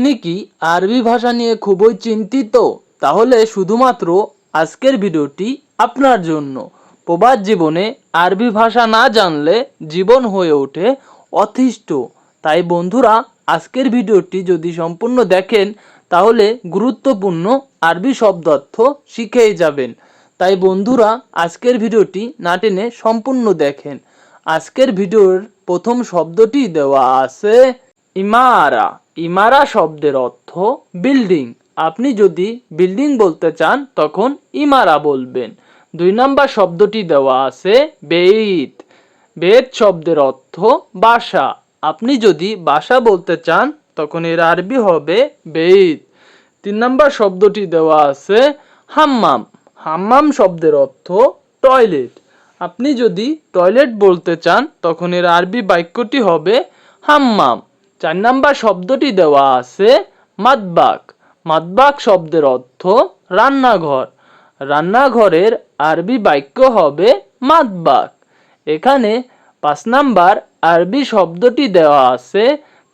আপনি কি আরবি ভাষা নিয়ে খুবই চিন্তিত? তাহলে শুধুমাত্র আজকের ভিডিওটি আপনার জন্য। প্রবাদ জীবনে আরবি ভাষা না জানলে জীবন হয়ে ওঠে অতিষ্ঠ। তাই বন্ধুরা, আজকের ভিডিওটি যদি সম্পূর্ণ দেখেন, তাহলে গুরুত্বপূর্ণ আরবি শব্দার্থ শিখেই যাবেন। তাই বন্ধুরা, আজকের ভিডিওটি না টেনে সম্পূর্ণ দেখেন। আজকের ভিডিওর প্রথম শব্দটি দেওয়া আছে ইমারা। ইমারা শব্দের অর্থ বিল্ডিং আপনি যদি বিল্ডিং বলতে চান, তখন ইমারা বলবেন। দুই নাম্বার শব্দটি দেওয়া আছে বেইত। বেদ শব্দের অর্থ বাসা। আপনি যদি বাসা বলতে চান, তখন এর আরবি হবে বেইত। তিন নাম্বার শব্দটি দেওয়া আছে হাম্মাম। হাম্মাম শব্দের অর্থ টয়লেট আপনি যদি টয়লেট বলতে চান, তখন এর আরবি বাক্যটি হবে হাম্মাম। চার নাম্বার শব্দটি দেওয়া আছে মাদবাক। মাদবাক শব্দের অর্থ রান্নাঘর। রান্নাঘরের আরবি বাক্য হবে মাদবাক। এখানে পাঁচ নাম্বার আরবি শব্দটি দেওয়া আছে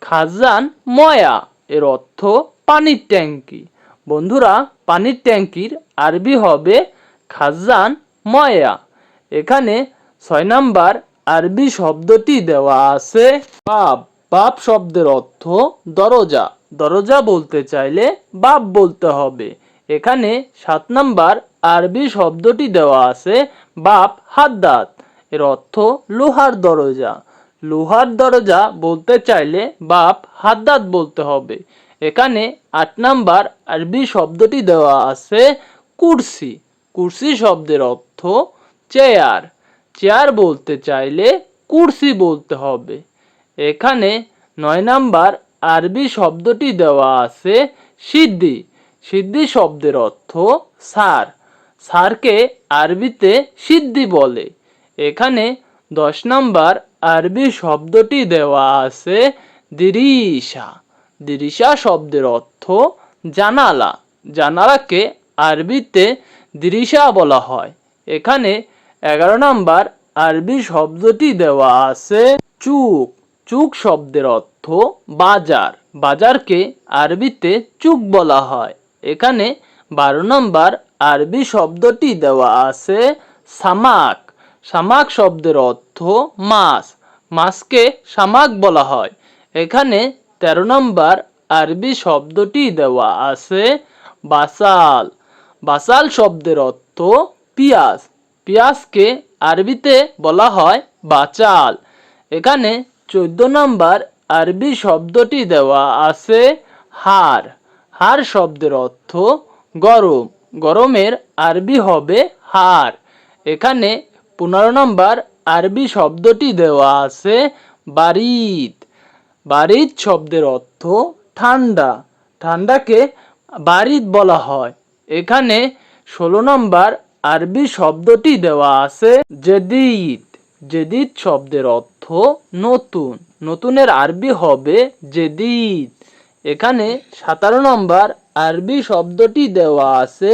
খাজান ময়া। এর অর্থ পানির ট্যাঙ্কি বন্ধুরা, পানির ট্যাঙ্কির আরবি হবে খাজান ময়া। এখানে ছয় নাম্বার আরবি শব্দটি দেওয়া আছে বাপ বাপ শব্দের অর্থ দরজা। দরজা বলতে চাইলে বাপ বলতে হবে। এখানে সাত নাম্বার আরবি শব্দটি দেওয়া আছে, বাপ হাদ্দাত। এর অর্থ লোহার দরজা। লোহার দরজা বলতে চাইলে বাপ হাদ্দাত বলতে হবে। এখানে আট নাম্বার আরবি শব্দটি দেওয়া আছে, কুরসি। কুরসি শব্দের অর্থ চেয়ার। চেয়ার বলতে চাইলে কুরসি বলতে হবে। এখানে নয় নাম্বার আরবি শব্দটি দেওয়া আছে সিদ্ধি সিদ্ধি শব্দের অর্থ সার। সারকে আরবিতে সিদ্ধি বলে। এখানে দশ নাম্বার আরবি শব্দটি দেওয়া আছে দিরিশা। দিরিশা শব্দের অর্থ জানালা। জানালাকে আরবিতে দিরিশা বলা হয়। এখানে এগারো নাম্বার আরবি শব্দটি দেওয়া আছে চুক। চুক শব্দের অর্থ বাজার। বাজারকে আরবিতে চুক বলা হয়। এখানে বারো নম্বর আরবি শব্দটি দেওয়া আছে সামাক। সামাক শব্দের অর্থ মাছ। মাছকে সামাক বলা হয়। এখানে তেরো নম্বর আরবি শব্দটি দেওয়া আছে বাসাল। বাসাল শব্দের অর্থ পিয়াজ। পিয়াজকে আরবিতে বলা হয় বাচাল। এখানে চোদ্দ নম্বর আরবি শব্দটি দেওয়া আছে হার। হার শব্দের অর্থ গরম। গরমের আরবি হবে হার। এখানে পনেরো নম্বর আরবি শব্দটি দেওয়া আছে বারিদ। বারিদ শব্দের অর্থ ঠান্ডা। ঠান্ডাকে বারিদ বলা হয়। এখানে ষোলো নম্বর আরবি শব্দটি দেওয়া আছে জেদিদ। জেদিদ শব্দের অর্থ নতুন। নতুনের আরবি হবে জেদিদ। এখানে সতেরো নম্বর আরবি শব্দটি দেওয়া আছে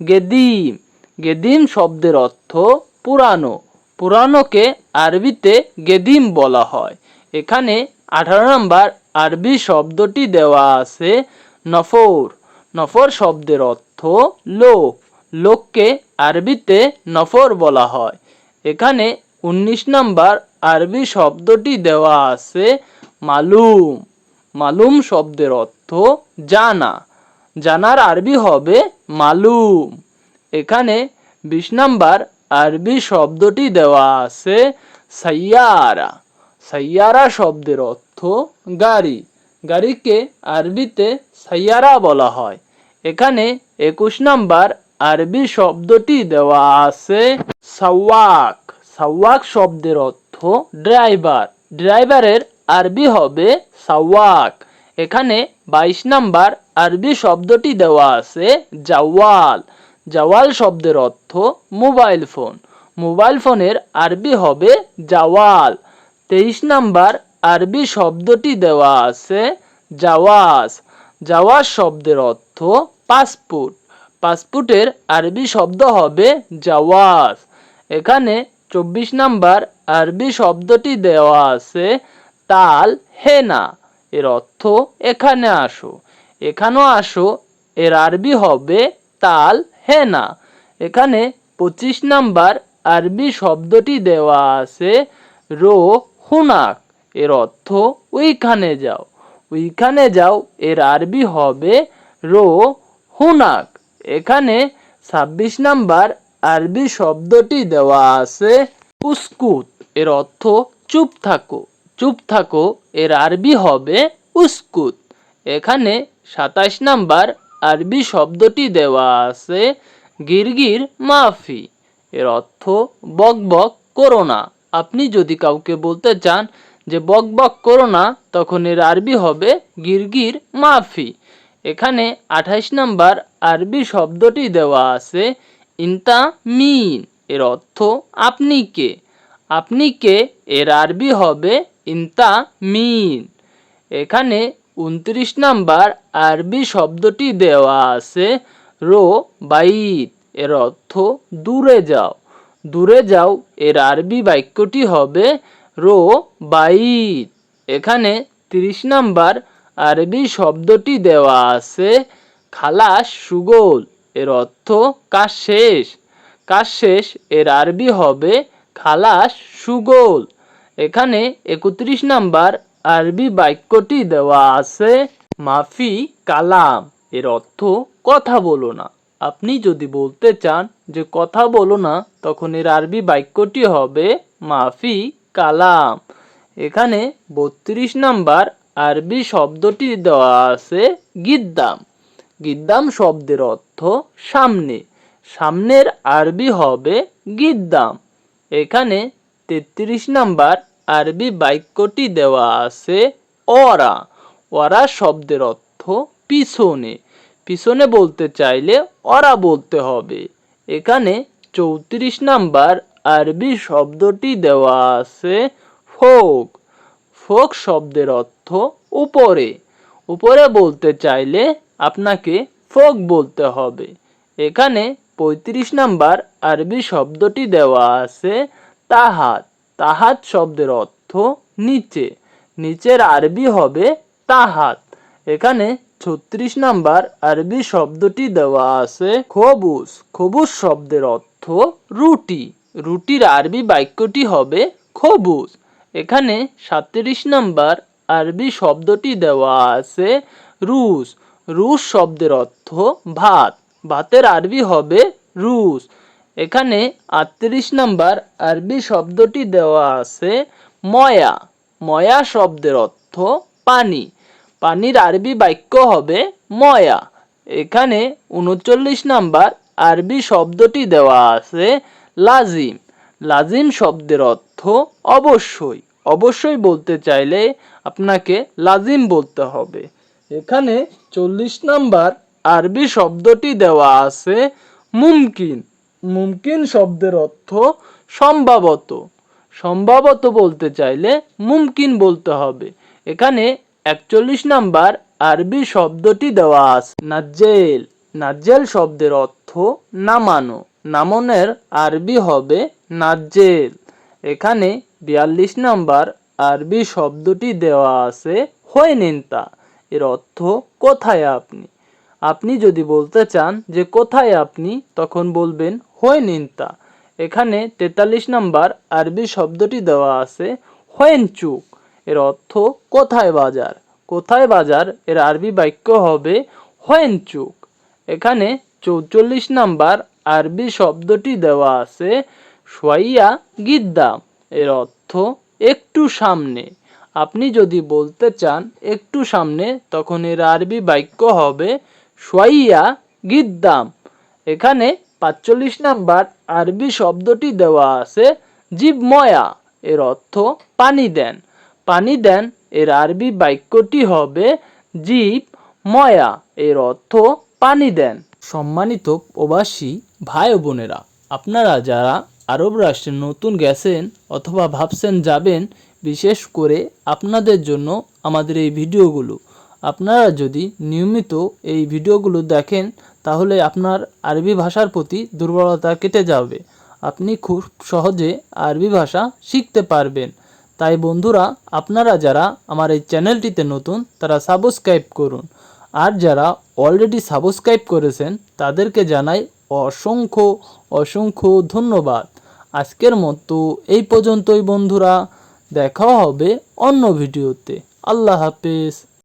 গেদিম। গেদিম শব্দের অর্থ পুরানো। পুরানোকে আরবিতে গেদিম বলা হয়। এখানে আঠারো নম্বর আরবি শব্দটি দেওয়া আছে নফর। নফর শব্দের অর্থ লোক। লোককে আরবিতে নফর বলা হয়। এখানে উনিশ নম্বর আরবি শব্দটি দেওয়া আছে মালুম। মালুম শব্দের অর্থ জানা। জানার আরবি হবে মালুম। এখানে বিশ নাম্বার আরবি শব্দটি দেওয়া আছে সাইয়ারা। সাইয়ারা শব্দের অর্থ গাড়ি। গাড়িকে আরবিতে সাইয়ারা বলা হয়। এখানে একুশ নাম্বার আরবি শব্দটি দেওয়া আছে সাওয়াক। সাওয়াক শব্দের অর্থ ড্রাইভার। ড্রাইভারের আরবি হবে সাওয়াক। এখানে বাইশ নাম্বার আরবি শব্দটি দেওয়া আছে জাওয়াল। জাওয়াল শব্দের অর্থ মোবাইল ফোন। মোবাইল ফোনের আরবি হবে জাওয়াল। তেইশ নাম্বার আরবি শব্দটি দেওয়া আছে জাওয়াজ। জাওয়াজ শব্দের অর্থ পাসপোর্ট। পাসপোর্টের আরবি শব্দ হবে জাওয়াজ। এখানে চব্বিশ নাম্বার আরবি শব্দটি দেওয়া আছে, তাল হেনা এর অর্থ, এখানে আসো। এখানেও আসো। এর আরবি হবে, তাল হেনা এখানে পঁচিশ নাম্বার আরবি শব্দটি দেওয়া আছে, রো হুনাক। এর অর্থ, ওইখানে যাও। ওইখানে যাও। এর আরবি হবে, রো হুনাক। এখানে ছাব্বিশ নাম্বার আরবি শব্দটি দেওয়া আছে উস্কুত, এর অর্থ চুপ থাকো। চুপ থাকো, এর আরবি হবে উস্কুত। এখানে সাতাশ নাম্বার আরবি শব্দটি দেওয়া আছে গিরগির মাফি, এর অর্থ বক বক করো না। আপনি যদি কাউকে বলতে চান যে বক বক করো না, তখন এর আরবি হবে গিরগির মাফি। এখানে আঠাইশ নাম্বার আরবি শব্দটি দেওয়া আছে ইনতা মিন, এর অর্থ আপনি কে। আপনি কে, এর আরবি হবে ইনতা মিন। এখানে উনত্রিশ নাম্বার আরবি শব্দটি দেওয়া আছে, রো, বাইত, এর অর্থ দূরে যাও। দূরে যাও, এর আরবি বাক্যটি হবে রো, বাইত। এখানে তিরিশ নাম্বার আরবি শব্দটি দেওয়া আছে, খালাস, সুগোল। এর অর্থ কাজ শেষ। কাজ শেষ, এর আরবি হবে খালাস, সুগোল। এখানে একত্রিশ নাম্বার আরবি বাক্যটি দেওয়া আছে, মাফি কালাম। এর অর্থ কথা বলো না। আপনি যদি বলতে চান যে কথা বলো না, তখন এর আরবি বাক্যটি হবে মাফি কালাম। এখানে বত্রিশ নাম্বার আরবি শব্দটি দেওয়া আছে গিদ্দাম। গিদ্দাম শব্দের অর্থ সামনে। সামনের আরবি হবে গিদ্দাম। এখানে তেত্রিশ নাম্বার আরবি বাক্যটি দেওয়া আছে অরা অরা শব্দের অর্থ পিছনে। পিছনে বলতে চাইলে অরা বলতে হবে। এখানে চৌত্রিশ নাম্বার আরবি শব্দটি দেওয়া আছে ফোক। ফোক শব্দের অর্থ উপরে। উপরে বলতে চাইলে আপনাকে ফোক বলতে হবে। এখানে পঁয়ত্রিশ নাম্বার আরবি শব্দটি দেওয়া আছে, তাহাত। তাহাত শব্দের অর্থ নিচে। নিচের আরবি হবে তাহাত। এখানে ছত্রিশ নাম্বার আরবি শব্দটি দেওয়া আছে, খবুস। খবুস শব্দের অর্থ রুটি। রুটির আরবি বাক্যটি হবে খবুস। এখানে সাতত্রিশ নাম্বার আরবি শব্দটি দেওয়া আছে, রুস। রুশ শব্দের অর্থ ভাত। ভাতের আরবি হবে রুস এখানে আটত্রিশ নাম্বার আরবি শব্দটি দেওয়া আছে ময়া। ময়া শব্দের অর্থ পানি। পানির আরবি বাক্য হবে ময়া। এখানে উনচল্লিশ নাম্বার আরবি শব্দটি দেওয়া আছে লাজিম। লাজিম শব্দের অর্থ অবশ্যই। অবশ্যই বলতে চাইলে আপনাকে লাজিম বলতে হবে। এখানে চল্লিশ নাম্বার আরবি শব্দটি দেওয়া আছে মুমকিন। মুমকিন শব্দের অর্থ সম্ভবত। সম্ভবত বলতে চাইলে মুমকিন বলতে হবে। এখানে একচল্লিশ নাম্বার আরবি শব্দটি দেওয়া আছে। নাজ্জেল। নাজ্জেল শব্দের অর্থ নামানো। নামনের আরবি হবে নাজ্জেল। এখানে বিয়াল্লিশ নাম্বার আরবি শব্দটি দেওয়া আছে হয়নিন্তা। এর অর্থ কোথায় আপনি? আপনি যদি বলতে চান যে কোথায় আপনি, তখন বলবেন হয়নিন্তা এখানে তেতাল্লিশ নাম্বার আরবি শব্দটি দেওয়া আছে হয়েনচুক এর অর্থ কোথায় বাজার? কোথায় বাজার? এর আরবি বাক্য হবে হয়েনচুক এখানে চৌচল্লিশ নাম্বার আরবি শব্দটি দেওয়া আছে সোয়াইয়া গিদ্দাম। এর অর্থ, একটু সামনে। আপনি যদি বলতে চান, একটু সামনে, তখন এর আরবি বাক্য হবে সোয়াইয়া গিদ্দাম এখানে পাঁচচল্লিশ নাম্বার আরবি শব্দটি দেওয়া আছে জীবময়া এর অর্থ পানি দেন পানি দেন, এর আরবি বাক্যটি হবে জীব ময়া এর অর্থ পানি দেন সম্মানিত প্রবাসী ভাই বোনেরা আপনারা যারা আরব রাষ্ট্রে নতুন গেছেন অথবা ভাবছেন যাবেন বিশেষ করে আপনাদের জন্য আমাদের এই ভিডিওগুলো। আপনারা যদি নিয়মিত এই ভিডিওগুলো দেখেন, তাহলে আপনার আরবি ভাষার প্রতি দুর্বলতা কেটে যাবে। আপনি খুব সহজে আরবি ভাষা শিখতে পারবেন। তাই বন্ধুরা, আপনারা যারা আমার এই চ্যানেলটিতে নতুন, তারা সাবস্ক্রাইব করুন। আর যারা অলরেডি সাবস্ক্রাইব করেছেন, তাদেরকে জানাই অসংখ্য অসংখ্য ধন্যবাদ। আজকের মতো এই পর্যন্তই বন্ধুরা। দেখা হবে অন্য ভিডিওতে। আল্লাহ হাফেজ।